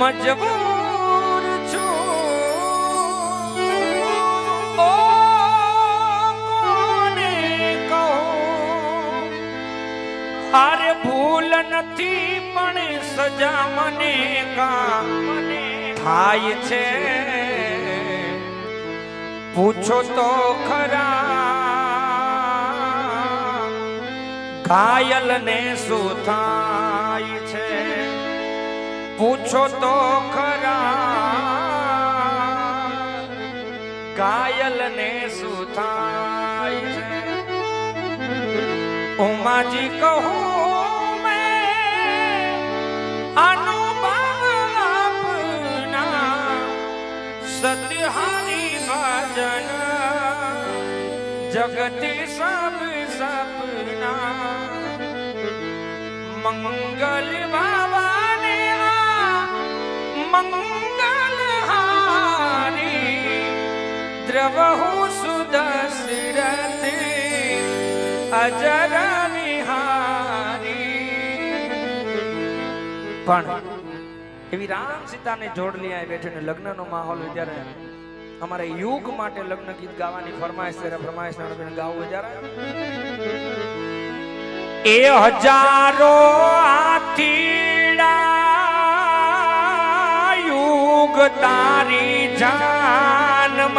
મજબૂર છું. કોને કહું? અરે ભૂલ નથી, પણ સજા મને કા થાય છે. પૂછો તો ખરા ઘાયલ ને શું થાય છે? પૂછો તો ખરા. ઘાયલ ને શું થાય ઉમાજી કહું સત્યહારી ભજન. જગતી સબ સપના, મંગલ બાબાને આ મંગલ હારી દ્રવહુ સુદશરથ અજર વિહારી પણ એવી રામ સીતાને જોડલી આવી બેઠી ને લગ્નનો માહોલ ત્યારે અમારે યુગ માટે લગ્ન ગીત ગાવાની ફરમાઈશ ત્યારે ફરમાઈશ નાનું ગાવું હોય એ હજારો આથીડા તારી જાનમાં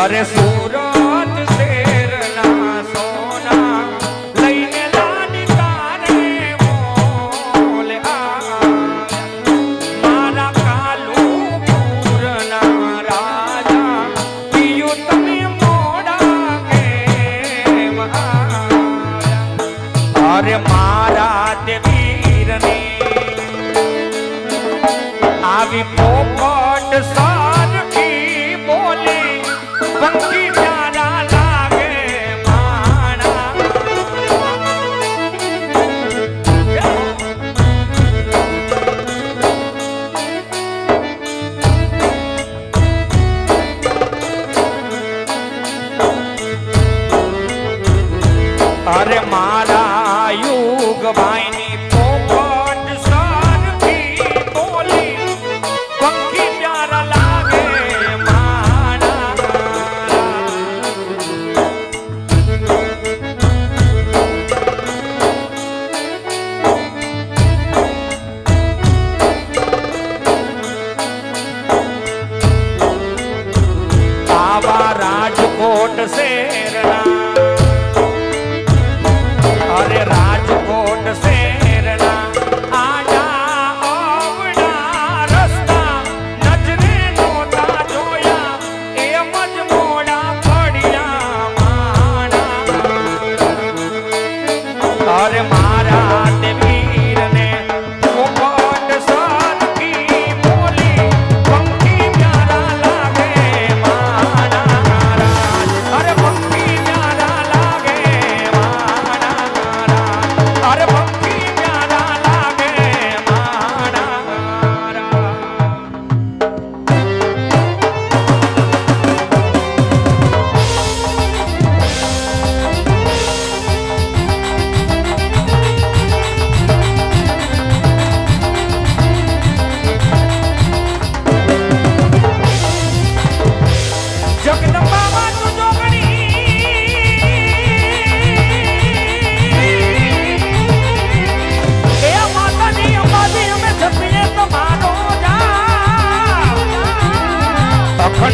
Pareço Arre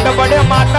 વટ વડે માતા